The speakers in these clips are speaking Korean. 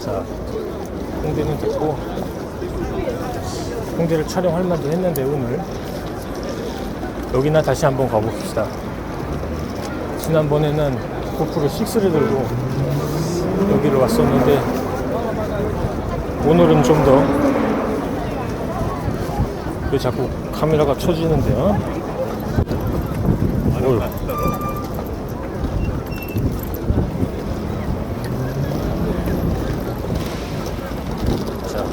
자, 홍대는 됐고 홍대를 촬영할 만도 했는데 오늘 여기나 다시 한번 가봅시다. 지난번에는 고프로 6를 들고 여기를 왔었는데 오늘은 좀 더 왜 자꾸 카메라가 쳐지는데요? 뭘 자.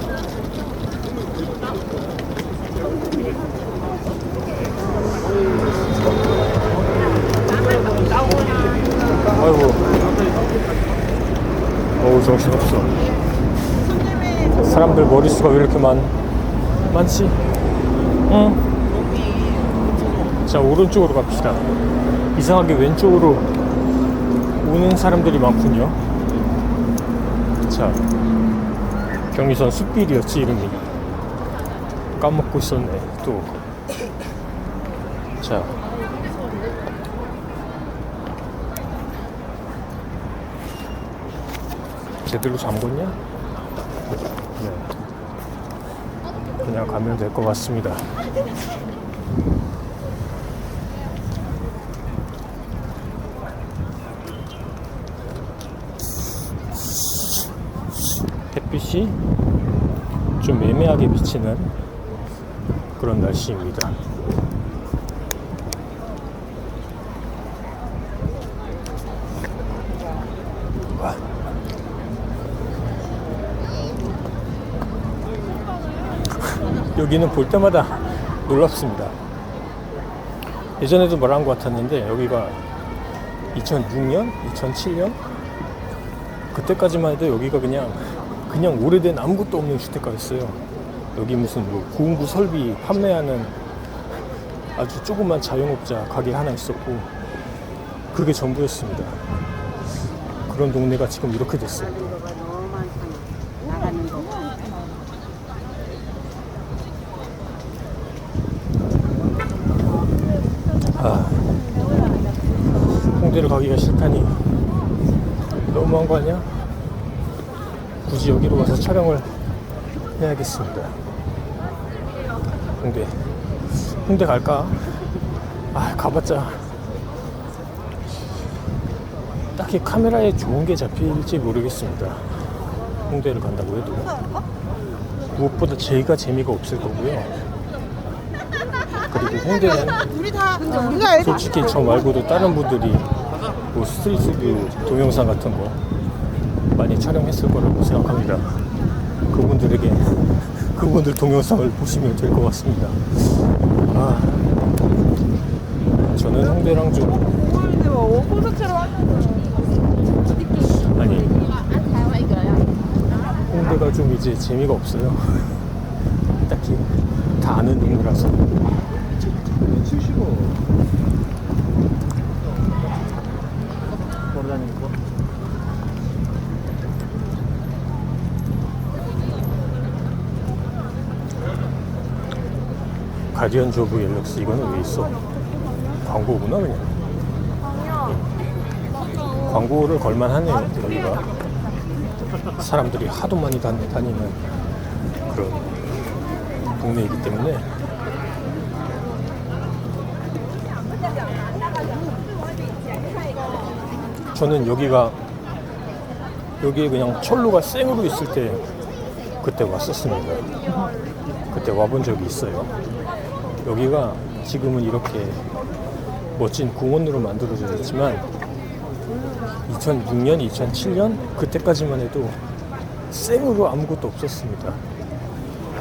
아이고. 어우, 정신 없어. 사람들 머릿수가 왜 이렇게 많, 많지? 응. 자, 오른쪽으로 갑시다. 이상하게 왼쪽으로 오는 사람들이 많군요. 자, 경리선 숲길이었지, 이름이. 까먹고 있었네, 또. 자. 제대로 잠궜냐? 네. 그냥 가면 될 것 같습니다. 햇빛이 좀 애매하게 비치는 그런 날씨입니다. 여기는 볼 때마다 놀랍습니다. 예전에도 말한 것 같았는데 여기가 2006년, 2007년 그때까지만 해도 여기가 그냥 그냥 오래된 아무것도 없는 주택가였어요. 여기 무슨 뭐 고운구 설비 판매하는 아주 조그만 자영업자 가게 하나 있었고 그게 전부였습니다. 그런 동네가 지금 이렇게 됐어요. 너무 많잖아. 나가는 거. 아, 홍대를 가기가 싫다니 아니야? 굳이 여기로 와서 촬영을 해야겠습니다. 홍대, 홍대 갈까? 아, 가봤자 딱히 카메라에 좋은 게 잡힐지 모르겠습니다. 홍대를 간다고 해도 무엇보다 제가 재미가 없을 거고요. 그리고 홍대는 솔직히 저 말고도 다른 분들이 뭐 스트리트 뷰 동영상 같은 거 많이 촬영했을 거라고 생각합니다. 그분들에게 그분들 동영상을 보시면 될 것 같습니다. 아, 저는 홍대랑 좀 아니 홍대가 좀 이제 재미가 없어요. 딱히 다 아는 동네라서. 가디언 조브 갤럭시 이거는 왜 있어? 광고구나 그냥. 광고를 걸만하네요 여기가. 사람들이 하도 많이 다, 다니는 그런 동네이기 때문에 저는 여기가 여기에 그냥 철로가 생으로 있을 때 그때 왔었습니다. 그때 와본 적이 있어요. 여기가 지금은 이렇게 멋진 공원으로 만들어져 있지만 2006년, 2007년 그때까지만 해도 생으로 아무것도 없었습니다.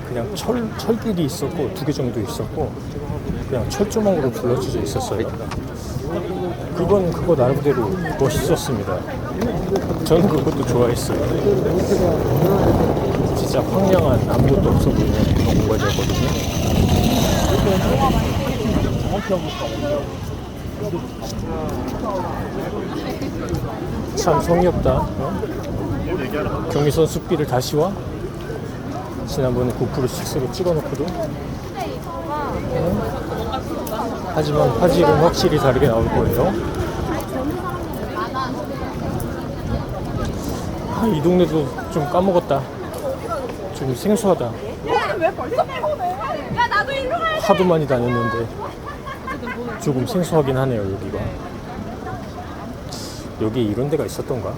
그냥 철, 철길이 있었고 두 개 정도 있었고 그냥 철조망으로 둘러져져 있었어요. 그건 그거 나름대로 멋있었습니다. 저는 그것도 좋아했어요. 진짜 황량한 아무것도 없어 보이는 그런 공간이었거든요. 참 성의 없다. 어? 경리선 숲길을 다시 와? 지난번에 고프로 6로 찍어놓고도. 어? 하지만 화질은 확실히 다르게 나올 거예요. 아, 이 동네도 좀 까먹었다. 좀 생소하다. 하도 많이 다녔는데 조금 생소하긴 하네요 여기가. 여기 이런 데가 있었던가?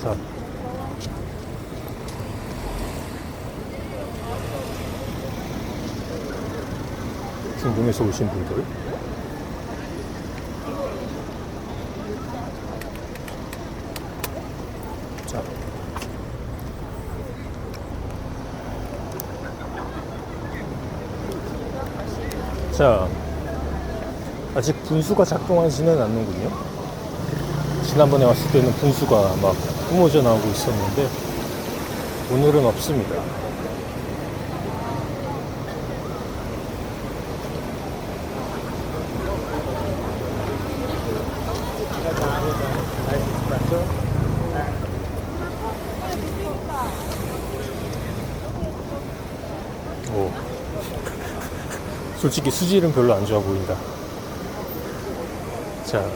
자. 중동에서 오신 분들. 자, 아직 분수가 작동하지는 않는군요. 지난번에 왔을 때는 분수가 막 뿜어져 나오고 있었는데 오늘은 없습니다. 오. 솔직히 수질은 별로 안 좋아 보인다. 자,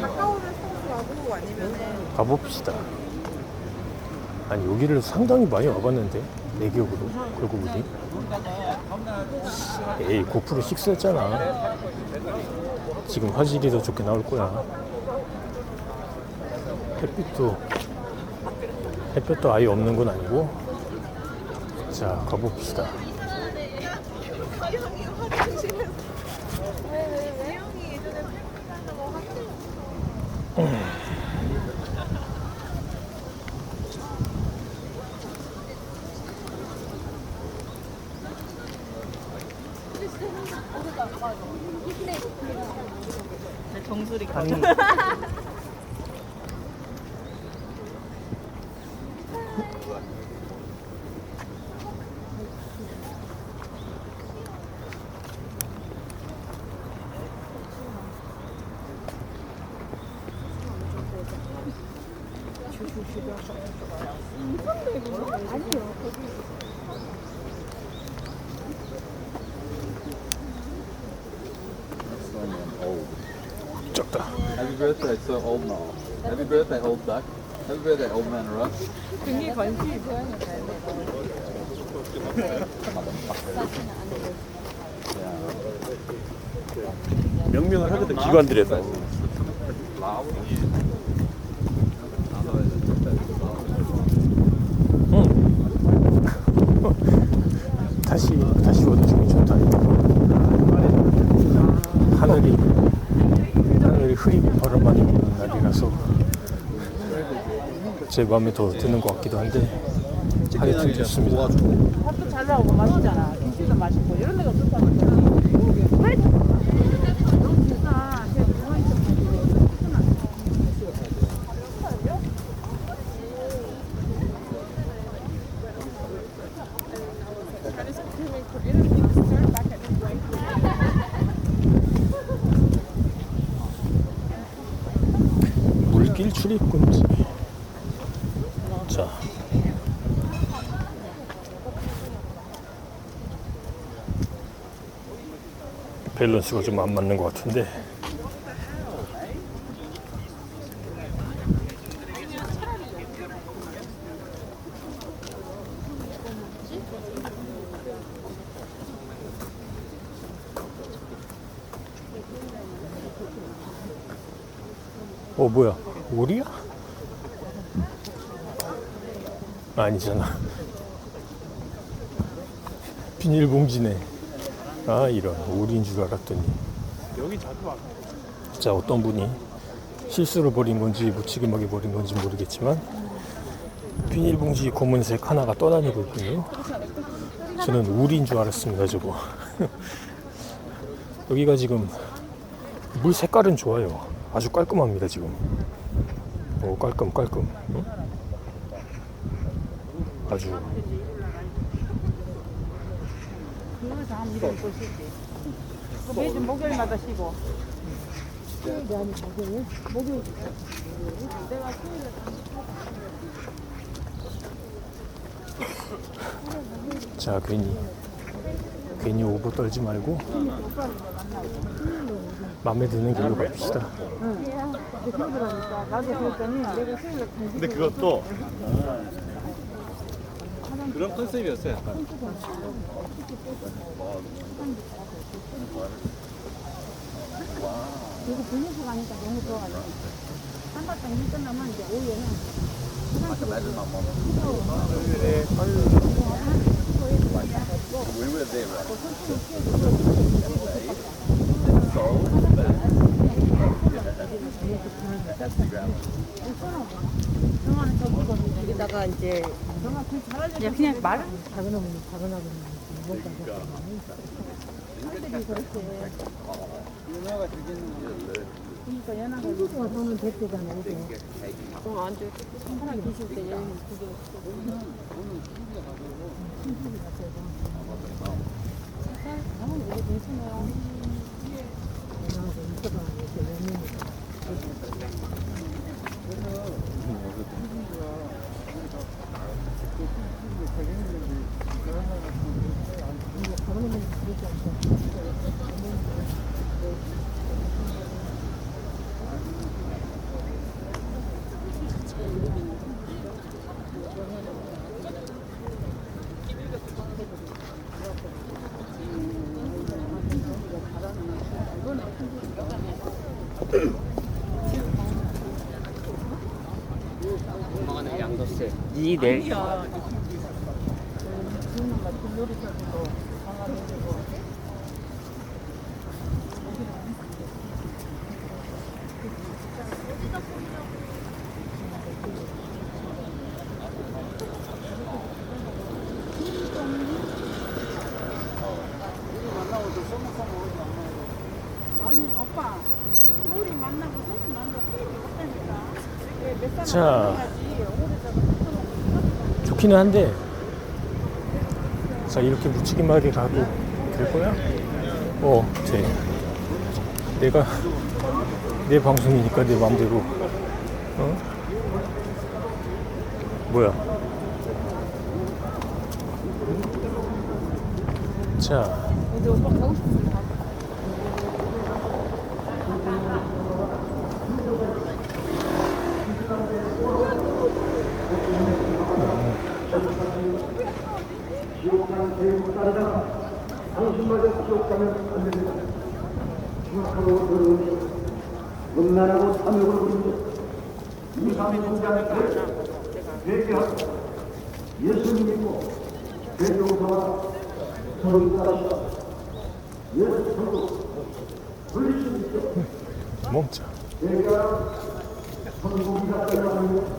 가까우면 성수하고 아니면은 가봅시다. 아니, 여기를 상당히 많이 와봤는데, 내 기억으로. 그러고 보니. 에이, 고프로 6 했잖아. 지금 화질이 더 좋게 나올 거야. 햇빛도, 햇볕도 아예 없는 건 아니고. 자, 가봅시다. 정수리 아니, 적다. Happy birthday, so old now. Happy birthday, old duck. Happy birthday, old man Russ. 등이 건지 명명을 하거든 기관들에서 응. 다시 다시 원중이 좋다. 하늘이 하늘이 흐리고 바람 많이 부는 날이라서 제 마음에 더 드는 것 같기도 한데 하여튼 좋습니다. 밥도 잘 나오고 맛있잖아. 김치도 맛있고 이런 데가 좋다는 거야. 너무 비싸. 물길 출입금지. 자. 밸런스가 좀 안 맞는 것 같은데. 어 뭐야 오리야? 아니잖아 비닐봉지네 아 이런 오리인 줄 알았더니. 여기 자주 와. 자 어떤 분이 실수로 버린 건지 무책임하게 버린 건지 모르겠지만 비닐봉지 검은색 하나가 떠다니고 있군요. 저는 오리인 줄 알았습니다 저거. 여기가 지금 물 색깔은 좋아요. 아주 깔끔합니다 지금. 오 깔끔 깔끔. 응? 아주 것이지. 그 매주 목요일마다 쉬고. 자 괜히 괜히 오버 떨지 말고 마음에 드는 길로 갑시다. 내가 근데 그것도 그런 컨셉이었어요. 약간. 그리고 분유수 가니까 너무 좋아가지고. 한바탕 일 끝나면 이제 오후에는 We were there, right? 여기다가 이제 야 그냥 말 작은 어머니 작은 아버님 뭔가 그러니까 연하가 수수가 돈은 됐대잖아 이게 어, 안 돼. 하나 계실 때 여행 그게 나는 이게 괜찮아요. 연하가 있어봐 이렇게 연인 이 아니 오빠 우리 만나고 셋 이 왜몇 사람 자. 좋기는 한데 자 이렇게 묻히기만하게 가도 될 거야? 어, 돼. 내가 내 방송이니까 내 마음대로 어? 뭐야? 자, 근데 오빠 가고 싶으면 가 음란하고 탐욕을 부리는 이 삼위 동자를 회개하고 예수님 믿고 죄종사와 서로 따라서 예수 서로 불리시 믿고 멈춰. 내가 성공이가 되어가는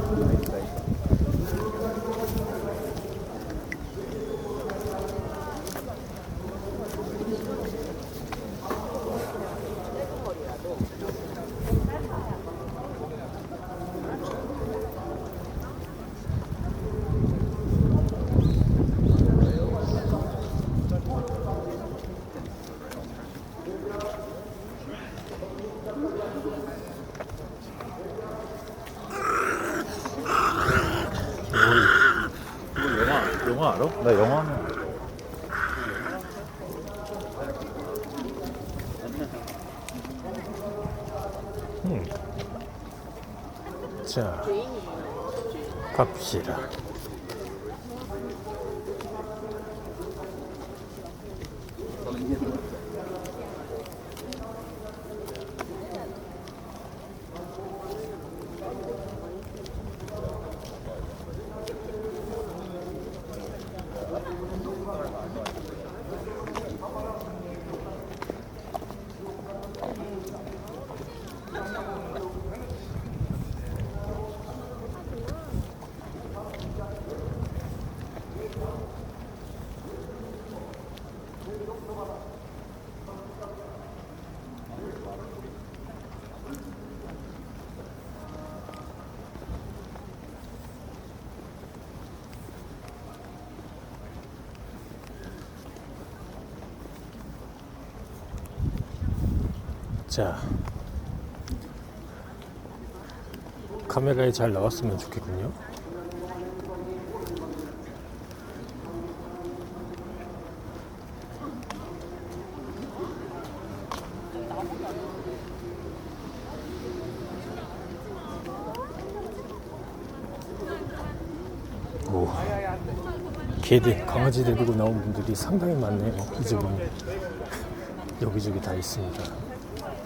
영화 영화 알아? 나 영화 하면 음. 자, 갑시다. 자 카메라에 잘 나왔으면 좋겠군요. 오 개들 강아지 데리고 나온 분들이 상당히 많네요. 이제 보면 여기저기 다 있습니다.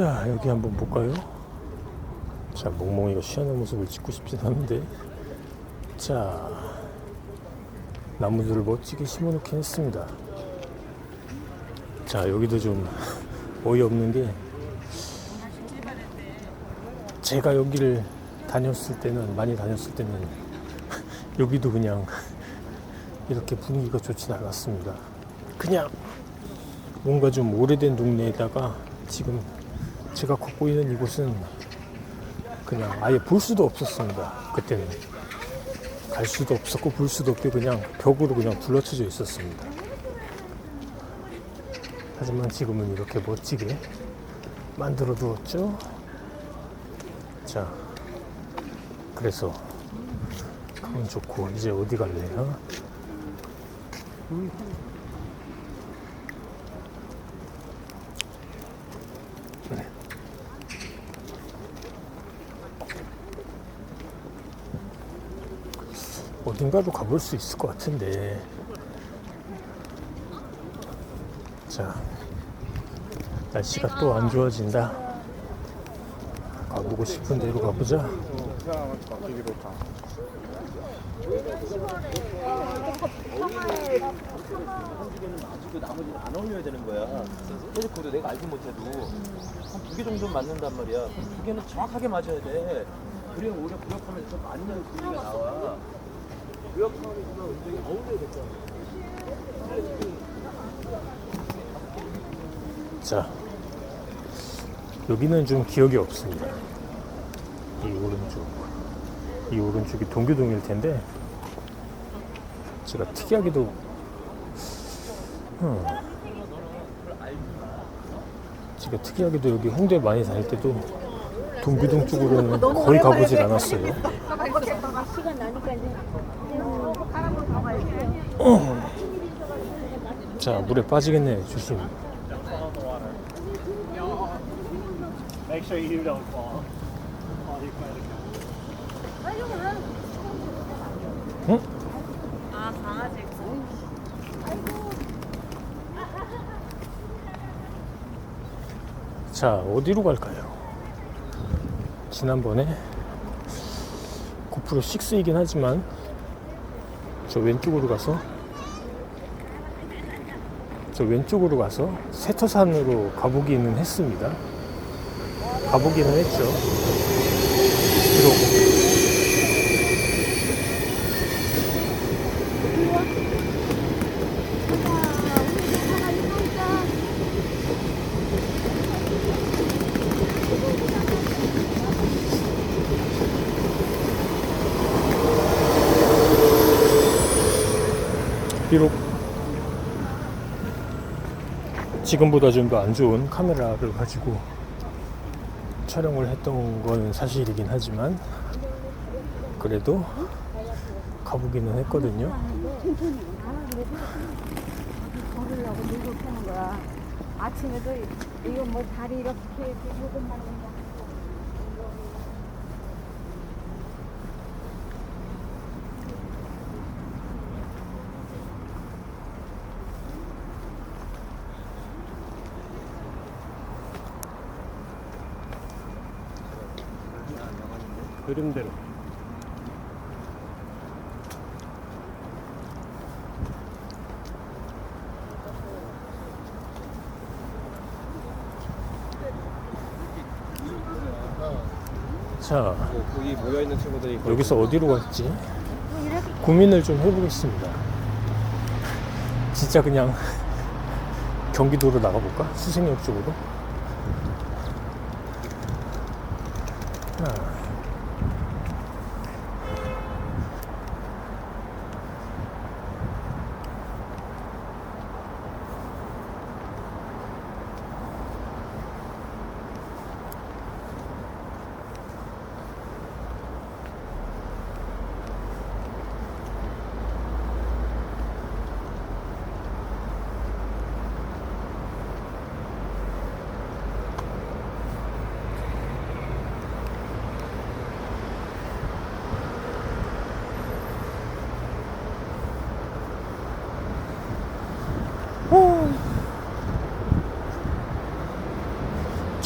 자 여기 한번 볼까요? 자 멍멍이가 쉬하는 모습을 찍고 싶진 않은데. 자 나무들을 멋지게 심어놓긴 했습니다. 자 여기도 좀 어이없는 게 제가 여기를 다녔을 때는 많이 다녔을 때는 여기도 그냥 이렇게 분위기가 좋진 않았습니다. 그냥 뭔가 좀 오래된 동네에다가 지금 제가 걷고 있는 이곳은 그냥 아예 볼 수도 없었습니다 그때는 갈 수도 없었고 볼 수도 없게 그냥 벽으로 그냥 둘러쳐져 있었습니다 하지만 지금은 이렇게 멋지게 만들어 두었죠. 자, 그래서 그건 좋고 이제 어디 갈래요? 어딘가로 가볼 수 있을 것 같은데 자, 날씨가 또 안 좋아진다. 가보고 싶은 데로 가보자. 나머지는 안 어울려야 되는 거야. 헬리코도 내가 알지 못해도 한 두 개 정도 맞는단 말이야. 두 개는 정확하게 맞아야 돼. 그래야 오히려 구역하면서 맞는 분위기가 나와. 구역하면서 은근히 어울려야 될 거야. 자, 여기는 좀 기억이 없습니다. 이 오른쪽, 이 오른쪽이 동교동일 텐데 제가 특이하게도 음, 제가 특이하게도 여기 홍대 많이 다닐 때도 동교동 쪽으로는 거의 가보질 않았어요. 시간 나니까 이제 자, 물에 빠지겠네. 조심. 응? 자, 어디로 갈까요? 지난번에 고프로 6이긴 하지만 저 왼쪽으로 가서 저 왼쪽으로 가서 세터산으로 가보기는 했습니다. 가보기는 했죠. 비록 지금보다 좀 더 안 좋은 카메라를 가지고 촬영을 했던 건 사실이긴 하지만 그래도 가보기는 했거든요. 아침에도 이거 뭐 다리 이렇게 거. 그림대로. 자, 거기 모여 있는 친구들이 여기서 어디로 갈지 고민을 좀 해보겠습니다. 진짜 그냥 경기도로 나가볼까? 수생역 쪽으로?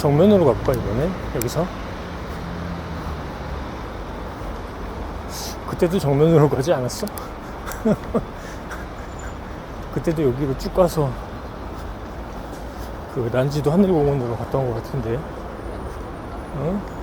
정면으로 갈까 이번엔 여기서 그때도 정면으로 가지 않았어? 그때도 여기로 쭉 가서 그 난지도 하늘공원으로 온것 같은데 어?